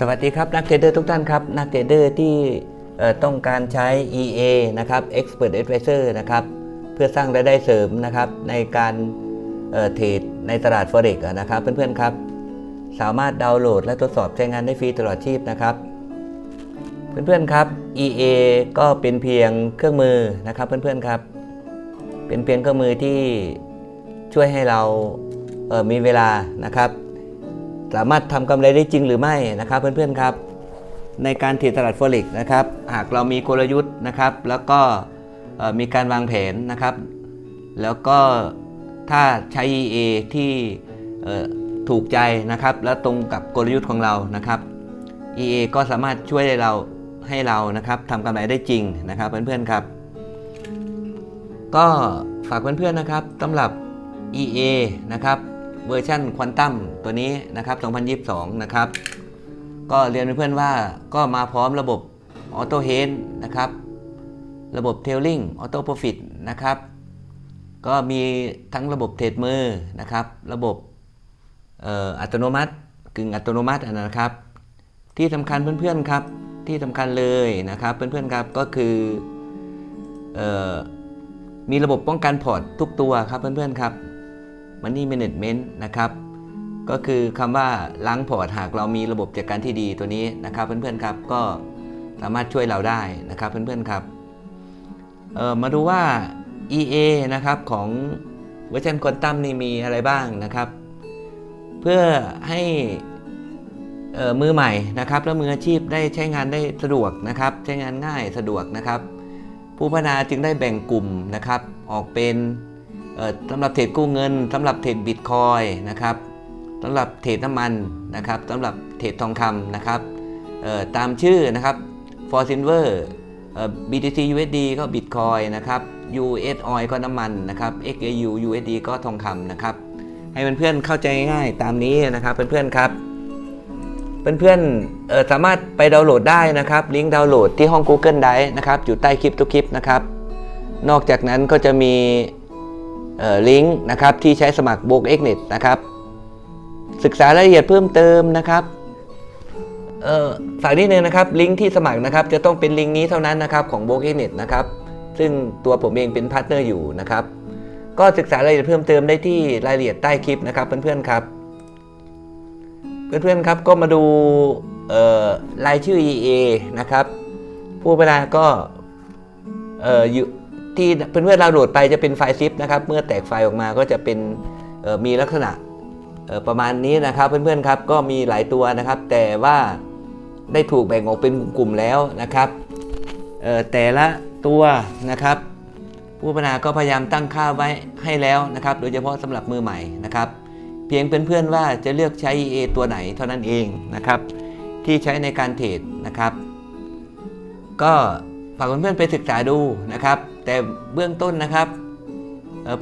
สวัสดีครับนักเทรดเดอร์ทุกท่านครับนักเทรดเดอร์ที่ต้องการใช้ EA นะครับ Expert Advisor นะครับเพื่อสร้างรายได้เสริมนะครับในการเทรดในตลาด Forex นะครับเพื่อนๆครับ สามารถดาวน์โหลดและทดสอบใช้งานได้ฟรีตลอดชีพนะครับ เพื่อนๆครับ EA ก็เป็นเพียงเครื่องมือนะครับเพื่อนๆครับ เป็นเพียงเครื่องมือที่ช่วยให้เรามีเวลานะครับ สามารถทำกำไรได้จริงหรือไม่นะครับ เพื่อนๆครับ ในการเทรดตลาด Forex นะครับ หากเรามีกลยุทธ์นะครับ แล้วก็มีการวางแผนนะครับ แล้วก็ถ้าใช้ EA ที่ถูกใจนะครับ และตรงกับกลยุทธ์ของเรานะครับ EA ก็สามารถช่วยให้เราให้เรานะครับทำกำไรได้จริงนะครับ เพื่อนๆครับ ก็ฝากเพื่อนๆนะครับสำหรับ EA นะครับ เวอร์ชันควอนตัมตัวนี้นะครับ 2022 นะครับ ก็เรียนเพื่อนๆว่าก็มาพร้อมระบบออโต้เฮนนะครับ ระบบเทลลิงออโต้โปรฟิตนะครับ ก็มีทั้งระบบเทรดมือนะครับ ระบบอัตโนมัติกึ่งอัตโนมัตินะครับ ที่สำคัญเพื่อนๆครับที่สำคัญเลยนะครับเพื่อนๆครับก็คือออมีระบบป้องกันพอร์ตทุกตัวครับเพื่อนๆครับ Money Management นะครับก็คือคำว่าล้างพอร์ตหากเรามีระบบจัดการที่ดีตัวนี้นะครับเพื่อนๆครับก็สามารถช่วยเราได้นะครับเพื่อนๆครับมาดูว่า EA นะครับของเวอร์ชันควอนตัมนี่มีอะไรบ้างนะครับ เพื่อให้เอ่อมือใหม่นะครับและมืออาชีพได้ใช้งานได้สะดวกนะครับ ใช้งานง่ายสะดวกนะครับ ผู้พัฒนาจึงได้แบ่งกลุ่มนะครับ ออกเป็น สำหรับเทรดกู้เงินสำหรับเทรดบิตคอยนะครับสำหรับเทรดน้ำมันนะครับสำหรับเทรดทองคำนะครับตามชื่อนะครับ for silver เอ่อ BTC USD ก็ Bitcoin นะครับ US Oil ก็น้ำมันนะครับ XAU USD ก็ทองคำนะครับ ให้เพื่อนๆเข้าใจง่ายตามนี้นะครับเพื่อนๆครับ เพื่อนๆเอ่อสามารถไปดาวน์โหลดได้นะครับ ลิงก์ดาวน์โหลดที่ห้อง Google Drive นะครับ อยู่ใต้คลิปทุกคลิปนะครับ นอกจากนั้นก็จะมี ลิงก์นะครับที่ใช้สมัคร b o o k x n e t นะครับศึกษารายละเอียดเพิ่มเติมนะครับฝากนิดนึงนะครับลิงก์ที่สมัครนะครับจะต้องเป็นลิงก์นี้เท่านั้นนะครับของ b o o k x n e t นะครับซึ่งตัวผมเองเป็นพาร์ทเนอร์อยู่นะครับก็ศึกษารายละเอียดเพิ่มเติมได้ที่รายละเอียดใต้คลิปนะครับเพื่อนๆครับ เพื่อนๆครับก็มาดูรายชื่อ EA นะครับผู้พัฒนาก็เอ่ออยู่ ที่เพื่อนๆเราโหลดไปจะเป็นไฟล์ซิปนะครับ เมื่อแตกไฟล์ออกมาก็จะเป็นมีลักษณะประมาณนี้นะครับเพื่อนๆครับก็มีหลายตัวนะครับ แต่ว่าได้ถูกแบ่งออกเป็นกลุ่มๆแล้วนะครับแต่ละตัวนะครับ ผู้พัฒนาก็พยายามตั้งค่าไว้ให้แล้วนะครับ โดยเฉพาะสำหรับมือใหม่นะครับ เพียงเพื่อนๆว่าจะเลือกใช้ EA ตัวไหนเท่านั้นเองนะครับ ที่ใช้ในการเทรดนะครับ ก็ ฝากเพื่อนๆไปศึกษาดูนะครับ แต่เบื้องต้นนะครับ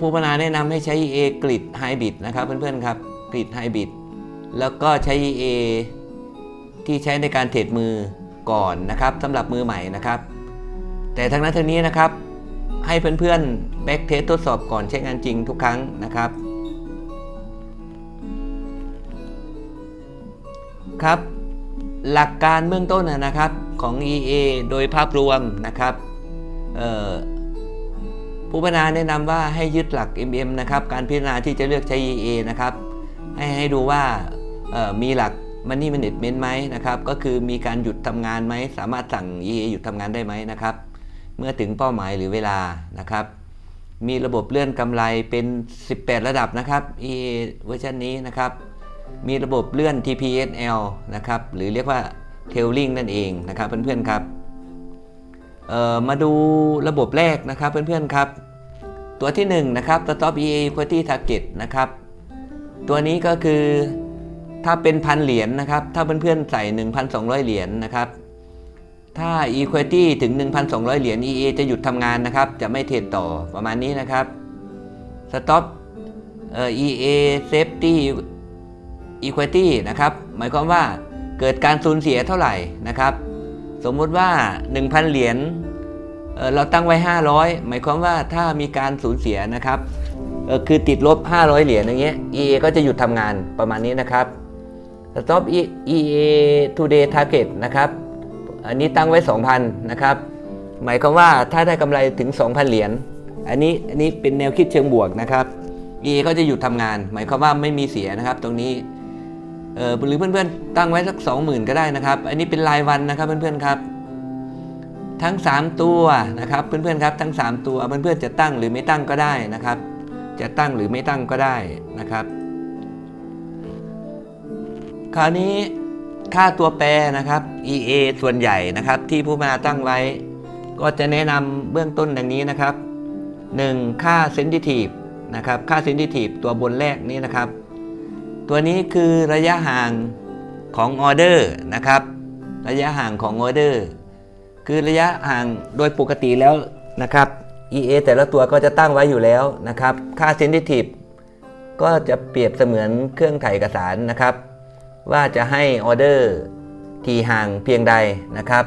ผู้พัฒนาแนะนำให้ใช้ EA กริดไฮบริดนะครับเพื่อนๆครับกริดไฮบริดแล้วก็ใช้ EA ที่ใช้ในการเทรดมือก่อนนะครับสำหรับมือใหม่นะครับ แต่ทั้งนั้นทั้งนี้นะครับ ให้เพื่อนๆแบ็กเทสทดสอบก่อนใช้งานจริงทุกครั้งนะครับครับ หลักการเบื้องต้นนะครับ ของ EA โดยภาพรวมนะครับผู้พัฒนาแนะนำว่าให้ยึดหลัก MM นะครับการพิจารณาที่จะเลือกใช้ EA นะครับให้ให้ดูว่ามีหลัก Money Management ไหมนะครับก็คือมีการหยุดทำงานไหมสามารถสั่ง EA หยุดทำงานได้ไหมนะครับเมื่อถึงเป้าหมายหรือเวลานะครับมีระบบเลื่อนกำไรเป็น 18 ระดับนะครับ EA เวอร์ชันนี้นะครับ มีระบบเลื่อน TPSL นะครับ หรือเรียกว่า Tailing นั่นเองนะครับเพื่อนๆครับมาดูระบบแรกนะครับเพื่อนๆครับ ตัวที่1นะครับ Stop EA Equity Target นะครับ ตัวนี้ก็คือถ้าเป็นพันเหรียญนะครับ ถ้าเพื่อนๆใส่ 1,200 เหรียญนะครับ ถ้า Equity ถึง 1,200 เหรียญ EA จะหยุดทำงานนะครับ จะไม่เทรดต่อประมาณนี้นะครับ Stop เอ่อ EA Safety Equity นะครับ หมายความว่า เกิดการสูญเสียเท่าไหร่นะครับ สมมุติว่า 1,000 เหรียญเเราตั้งไว้ 500 หมายความว่าถ้ามีการสูญเสียนะครับคือติดลบ 500 เหรียญอย่างเงี้ย EA ก็จะหยุดทำงานประมาณนี้นะครับ stop EA today target นะครับ อันนี้ตั้งไว้ 2,000 นะครับ หมายความว่าถ้าได้กำไรถึง 2,000 เหรียญ อันนี้อันนี้เป็นแนวคิดเชิงบวกนะครับ EA ก็จะหยุดทำงาน หมายความว่าไม่มีเสียนะครับตรงนี้ เออหรือเพื่อนๆ ตั้งไว้สัก 20,000 ก็ได้นะครับ อันนี้เป็นรายวันนะครับเพื่อนๆครับ ทั้ง 3 ตัวนะครับเพื่อนๆครับทั้ง 3 ตัวเพื่อนๆจะตั้งหรือไม่ตั้งก็ได้นะครับ จะตั้งหรือไม่ตั้งก็ได้นะครับ คราวนี้ค่าตัวแปรนะครับ EA ส่วนใหญ่นะครับ ที่ผู้มาตั้งไว้ ก็จะแนะนำเบื้องต้นดังนี้นะครับ 1. ค่า sensitive นะครับ ค่า sensitive ตัวบนแรกนี้นะครับ ตัวนี้คือระยะห่างของออเดอร์นะครับ ระยะห่างของออเดอร์ คือระยะห่างโดยปกติแล้วนะครับ EA แต่ละตัวก็จะตั้งไว้อยู่แล้วนะครับ ค่า sensitive ก็จะเปรียบเสมือนเครื่องถ่ายเอกสารนะครับ ว่าจะให้ออเดอร์ที่ห่างเพียงใดนะครับ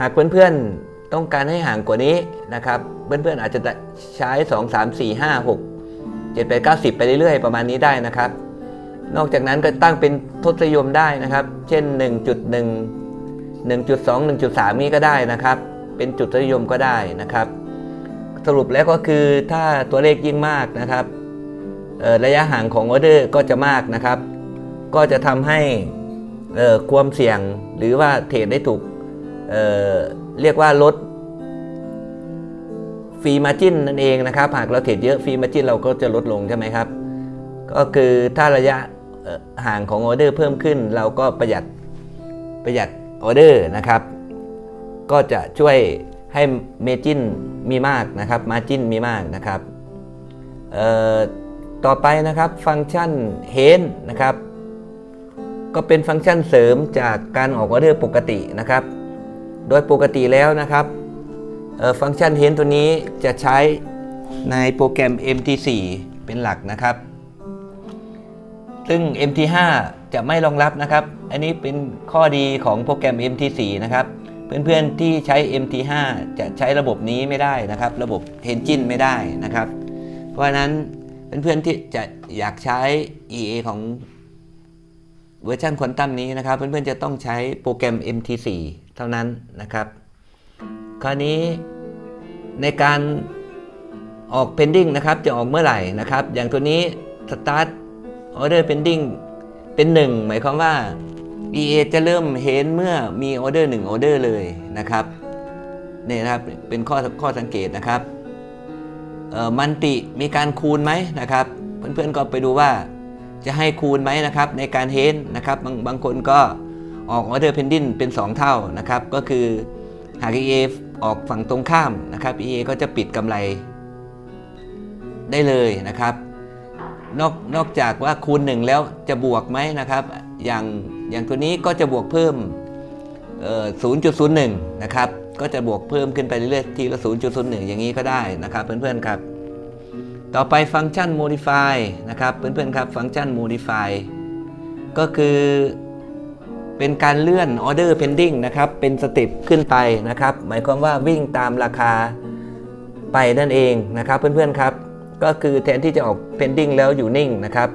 หากเพื่อนๆต้องการให้ห่างกว่านี้นะครับ เพื่อนๆอาจจะใช้ 2 3 4 5 6 7 8 9 10 ไปเรื่อยๆ ประมาณนี้ได้นะครับ นอกจากนั้นก็ตั้งเป็นทศนิยมได้นะครับ เช่น 1.1 1.2 1.3 นี้ก็ได้นะครับ เป็นจุดนิยมก็ได้นะครับ สรุปแล้วก็คือถ้าตัวเลขยิ่งมากนะครับระยะห่างของออเดอร์ก็จะมากนะครับ ก็จะทำให้ความเสี่ยงหรือว่าเทรดได้ถูกเเรียกว่าลดฟรีมาจินนั่นเองนะครับ หากเราเทรดเยอะฟรีมาจินเราก็จะลดลงใช่ไหมครับ ก็คือถ้าระยะ ห่างของออเดอร์เพิ่มขึ้น เราก็ประหยัดประหยัดออเดอร์นะครับ ก็จะช่วยให้เมจินมีมากนะครับมาจินมีมากนะครับต่อไปนะครับฟังก์ชันเฮนนะครับ ก็เป็นฟังก์ชันเสริมจากการออกออเดอร์ปกตินะครับ โดยปกติแล้วนะครับฟังก์ชันเฮนตัวนี้จะใช้ในโปรแกรม MT4 เป็นหลักนะครับ ซึ่ง MT5 จะไม่รองรับนะครับ อันนี้เป็นข้อดีของโปรแกรม MT4 นะครับเพื่อนๆที่ใช้ MT5 จะใช้ระบบนี้ไม่ได้นะครับ ระบบ Engine ไม่ได้นะครับ เพราะนั้นเพื่อนๆที่จะอยากใช้ EA ของเวอร์ชันควอนตัมนี้นะครับ เพื่อนๆจะต้องใช้โปรแกรม MT4 เท่านั้นนะครับ คราวนี้ในการออก pending นะครับ จะออกเมื่อไหร่นะครับ อย่างตัวนี้ start order pending เป็นหนึ่งหมายความว่า EA จะเริ่มเห็นเมื่อมีออเดอร์หนึ่งออเดอร์เลยนะครับนี่นะครับเป็นข้อข้อสังเกตนะครับมันติมีการคูณไหมนะครับ เพื่อนๆก็ไปดูว่าจะให้คูณไหมนะครับในการเฮนนะครับบางบางคนก็ออกออเดอร์เพนดินเป็น 2 เท่านะครับ ก็คือหาก EA ออกฝั่งตรงข้ามนะครับ EA ก็จะปิดกำไรได้เลยนะครับ นอกนอกจากว่าคูณหนึ่งแล้วจะบวกไหมนะครับ อย่างอย่างตัวนี้ก็จะบวกเพิ่ม 0.01 นะครับ ก็จะบวกเพิ่มขึ้นไปเรื่อยๆ ทีละ 0.01 อย่างนี้ก็ได้นะครับ เพื่อนๆครับ ต่อไปฟังก์ชัน modify นะครับ เพื่อนๆครับ ฟังก์ชัน modify ก็คือเป็นการเลื่อน order pending นะครับ เป็นสเต็ปขึ้นไปนะครับ หมายความว่าวิ่งตามราคาไปนั่นเองนะครับ เพื่อนๆครับ ก็คือแทนที่จะออก pending แล้วอยู่นิ่งนะครับ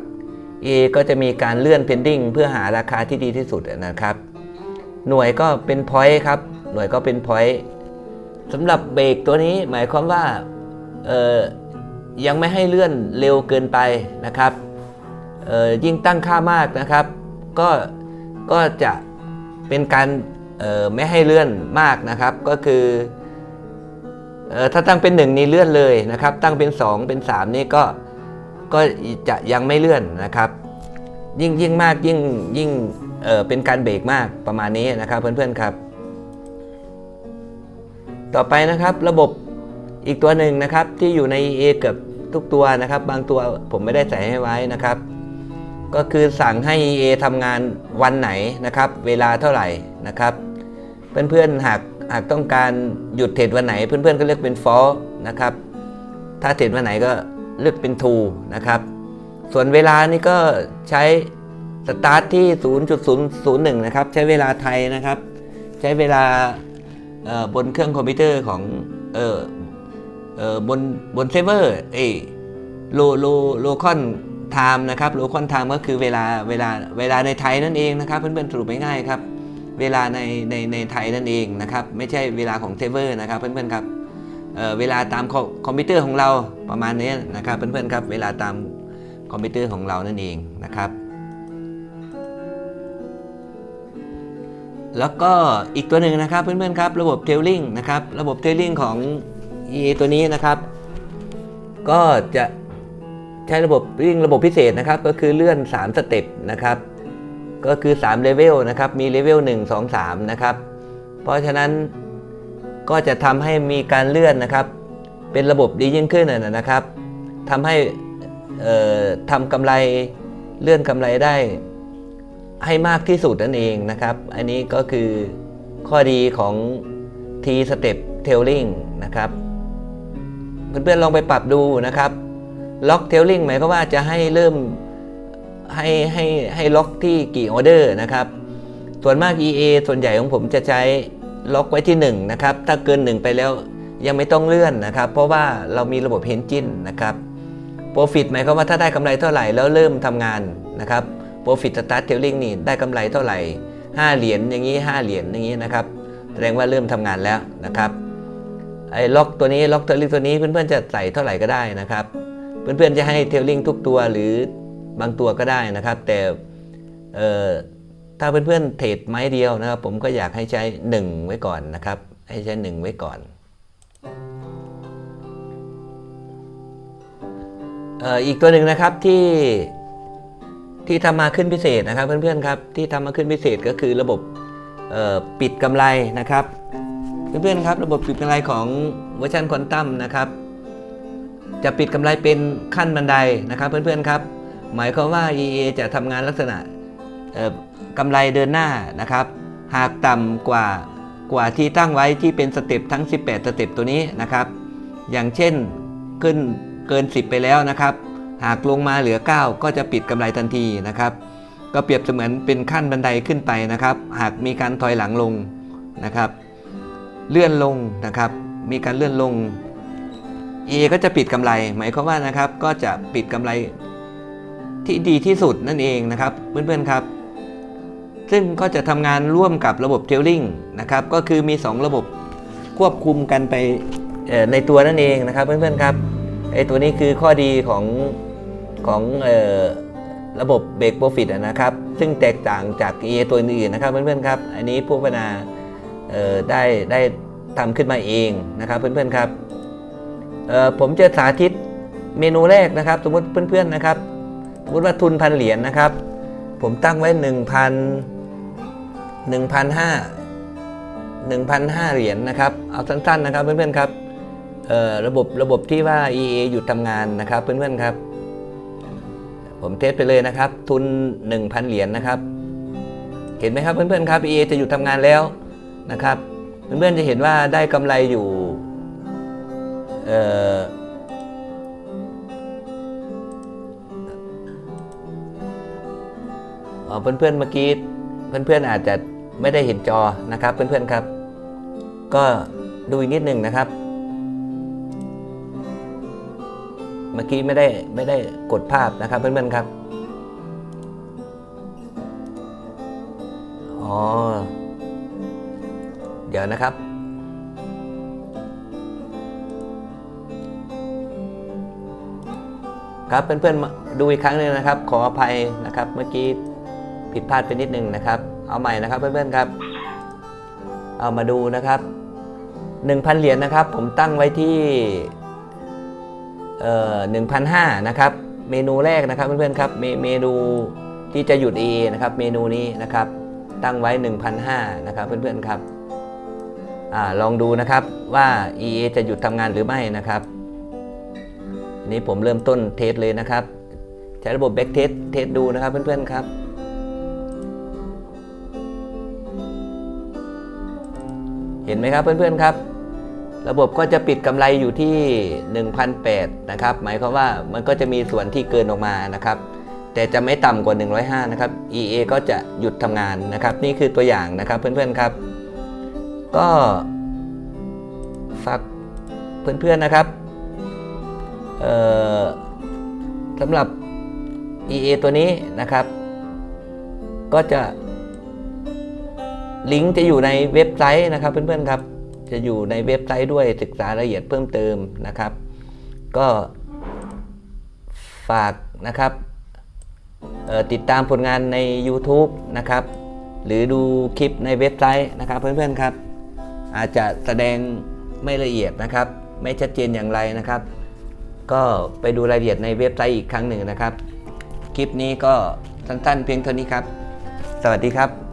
A ก็จะมีการเลื่อน pending เพื่อหาราคาที่ดีที่สุดนะครับ หน่วยก็เป็น point ครับ หน่วยก็เป็น point สำหรับเบรกตัวนี้หมายความว่ายังไม่ให้เลื่อนเร็วเกินไปนะครับยิ่งตั้งค่ามากนะครับ ก็ก็จะเป็นการไม่ให้เลื่อนมากนะครับ ก็คือ ถ้าตั้งเป็น 1 นี่เลื่อนเลยนะครับ ตั้งเป็น 2 เป็น 3 นี่ก็ก็จะยังไม่เลื่อนนะครับ ยิ่งยิ่งมากยิ่งยิ่งเอ่อเป็นการเบรกมากประมาณนี้นะครับเพื่อนๆครับ ต่อไปนะครับระบบอีกตัวหนึ่งนะครับที่อยู่ใน EA เกือบทุกตัวนะครับ บางตัวผมไม่ได้ใส่ให้ไว้นะครับ ก็คือสั่งให้ EA ทำงานวันไหนนะครับ เวลาเท่าไหร่นะครับ เพื่อนๆหาก หากต้องการหยุดเทรดวันไหนเพื่อนๆก็เลือกเป็น for นะครับ ถ้าเทรดวันไหนก็เลือกเป็น to นะครับ ส่วนเวลานี่ก็ใช้สตาร์ทที่ 0.001 นะครับ ใช้เวลาไทยนะครับ ใช้เวลาบนเครื่องคอมพิวเตอร์ของเออเออบนบนเซิร์ฟเวอร์เอโลโลโลคอน time นะครับ local time ก็คือเวลาเวลาเวลาในไทยนั่นเองนะครับ เพื่อนๆสรุปง่ายๆครับ เวลาในในในไทยนั่นเองนะครับ ไม่ใช่เวลาของเทเวอร์นะครับเพื่อนๆครับเเวลาตามคอคอมพิวเตอร์ของเราประมาณนี้นะครับเพื่อนๆครับ เวลาตามคอมพิวเตอร์ของเรานั่นเองนะครับ แล้วก็อีกตัวหนึ่งนะครับเพื่อนๆครับระบบเทลลิงนะครับระบบเทลลิงของ EA ตัวนี้นะครับ ก็จะใช้ระบบวิ่งระบบพิเศษนะครับ ก็คือเลื่อน 3 สเต็ปนะครับ ก็คือ3เลเวลนะครับ มีเลเวล1 2 3 นะครับ เพราะฉะนั้นก็จะทำให้มีการเลื่อนนะครับ เป็นระบบดียิ่งขึ้นนะครับทำให้ทำกำไรเลื่อนกำไรได้ให้มากที่สุดนั่นเองนะครับ อันนี้ก็คือข้อดีของ T Step Tailing นะครับ เพื่อนๆลองไปปรับดูนะครับล็อกเทลลิงหมายความว่าจะให้เริ่ม ให้ให้ให้ล็อกที่กี่ออเดอร์นะครับ ส่วนมาก EA ส่วนใหญ่ของผมจะใช้ล็อกไว้ที่1นะครับ ถ้าเกิน 1 ไปแล้วยังไม่ต้องเลื่อนนะครับ เพราะว่าเรามีระบบเฮนจินนะครับ Profit หมายความว่าถ้าได้กำไรเท่าไหร่แล้วเริ่มทำงานนะครับ Profit Start Tailing นี่ได้กำไรเท่าไหร่ 5 เหรียญอย่างนี้ 5 เหรียญอย่างนี้นะครับ แสดงว่าเริ่มทำงานแล้วนะครับไอ้ล็อกตัวนี้ล็อกเทลลิงตัวนี้เพื่อนๆจะใส่เท่าไหร่ก็ได้นะครับ เพื่อนๆจะให้เทลลิงทุกตัวหรือ บางตัวก็ได้นะครับ แต่ถ้าเพื่อนๆเทรดไม้เดียวนะครับ ผมก็อยากให้ใช้ 1 ไว้ก่อนนะครับ ให้ใช้ 1 ไว้ก่อนอีกตัวหนึ่งนะครับที่ที่ทำมาขึ้นพิเศษนะครับ เพื่อนๆครับที่ทำมาขึ้นพิเศษก็คือระบบปิดกำไรนะครับ เพื่อนๆครับ ระบบปิดกำไรของเวอร์ชันควอนตัมนะครับ จะปิดกำไรเป็นขั้นบันไดนะครับ เพื่อนๆครับ หมายความว่า EA จะทำงานลักษณะกำไรเดินหน้านะครับ หากต่ำกว่ากว่าที่ตั้งไว้ที่เป็นสเต็ปทั้ง 18 สเต็ปตัวนี้นะครับ อย่างเช่นขึ้นเกิน 10 ไปแล้วนะครับ หากลงมาเหลือ 9 ก็จะปิดกำไรทันทีนะครับ ก็เปรียบเสมือนเป็นขั้นบันไดขึ้นไปนะครับ หากมีการถอยหลังลงนะครับ เลื่อนลงนะครับ มีการเลื่อนลง A ก็จะปิดกำไร หมายความว่านะครับ ก็จะปิดกำไร ที่ดีที่สุดนั่นเองนะครับเพื่อนๆครับซึ่งก็จะทำงานร่วมกับระบบเทลลิงนะครับก็คือมี 2 ระบบควบคุมกันไปในตัวนั่นเองนะครับเพื่อนๆครับไอตัวนี้คือข้อดีของของออระบบเบรกโปรฟิตนะครับ ซึ่งแตกต่างจาก EA ตัวอื่นๆนะครับเพื่อนๆครับ อันนี้ผู้พัฒนาได้ได้ทำขึ้นมาเองนะครับเพื่อนๆครับผมจะสาธิตเมนูแรกนะครับ สมมติเพื่อนๆนะครับ มมติว่าทุนพันเหรียญนะครับ ผมตั้งไว้ 1,000 1,500 1,500 เหรียญนะครับ เอาสั้นๆนะครับเพื่อนๆครับระบบระบบที่ว่า EA หยุดทำงานนะครับเพื่อนๆครับ ผมเทสไปเลยนะครับ ทุน 1,000 เหรียญนะครับ เห็นไหมครับเพื่อนๆครับ EA จะหยุดทำงานแล้วนะครับ เพื่อนๆจะเห็นว่าได้กำไรอยู่เอ่อ เพื่อนๆเมื่อกี้เพื่อนๆอาจจะไม่ได้เห็นจอนะครับเพื่อนๆครับ ก็ดูอีกนิดหนึ่งนะครับ เมื่อกี้ไม่ได้ไม่ได้กดภาพนะครับเพื่อนๆครับอ๋อเดี๋ยวนะครับครับเพื่อนๆดูอีกครั้งหนึ่งนะครับ ขออภัยนะครับเมื่อกี้ ผิดพลาดไปนิดนึงนะครับ เอาใหม่นะครับเพื่อนๆครับ เอามาดูนะครับ 1,000 เหรียญนะครับ ผมตั้งไว้ที่เอ่อ1,500นะครับ เมนูแรกนะครับเพื่อนๆครับเมเมนูที่จะหยุด EA นะครับเมนูนี้นะครับ ตั้งไว้ 1,500นะครับเพื่อนๆครับอาลองดูนะครับว่า EA จะหยุดทำงานหรือไม่นะครับนี้ผมเริ่มต้นเทสเลยนะครับ ใช้ระบบ back test เทสดูนะครับเพื่อนๆครับ เห็นไหมครับเพื่อนๆครับ ระบบก็จะปิดกำไรอยู่ที่1,800นะครับ หมายความว่ามันก็จะมีส่วนที่เกินออกมานะครับ แต่จะไม่ต่ำกว่า 105 นะครับ EA ก็จะหยุดทำงานนะครับ นี่คือตัวอย่างนะครับเพื่อนๆครับ ก็ฝากเพื่อนๆนะครับเอ่อสำหรับ EA ตัวนี้นะครับ ก็จะ ลิงก์จะอยู่ในเว็บไซต์นะครับเพื่อนๆครับจะอยู่ในเว็บไซต์ด้วยศึกษารายละเอียดเพิ่มเติมนะครับ ก็ฝากนะครับติดตามผลงานใน YouTube นะครับ หรือดูคลิปในเว็บไซต์นะครับเพื่อนๆครับ อาจจะแสดงไม่ละเอียดนะครับ ไม่ชัดเจนอย่างไรนะครับ ก็ไปดูรายละเอียดในเว็บไซต์อีกครั้งหนึ่งนะครับ คลิปนี้ก็สั้นๆเพียงเท่านี้ครับ สวัสดีครับ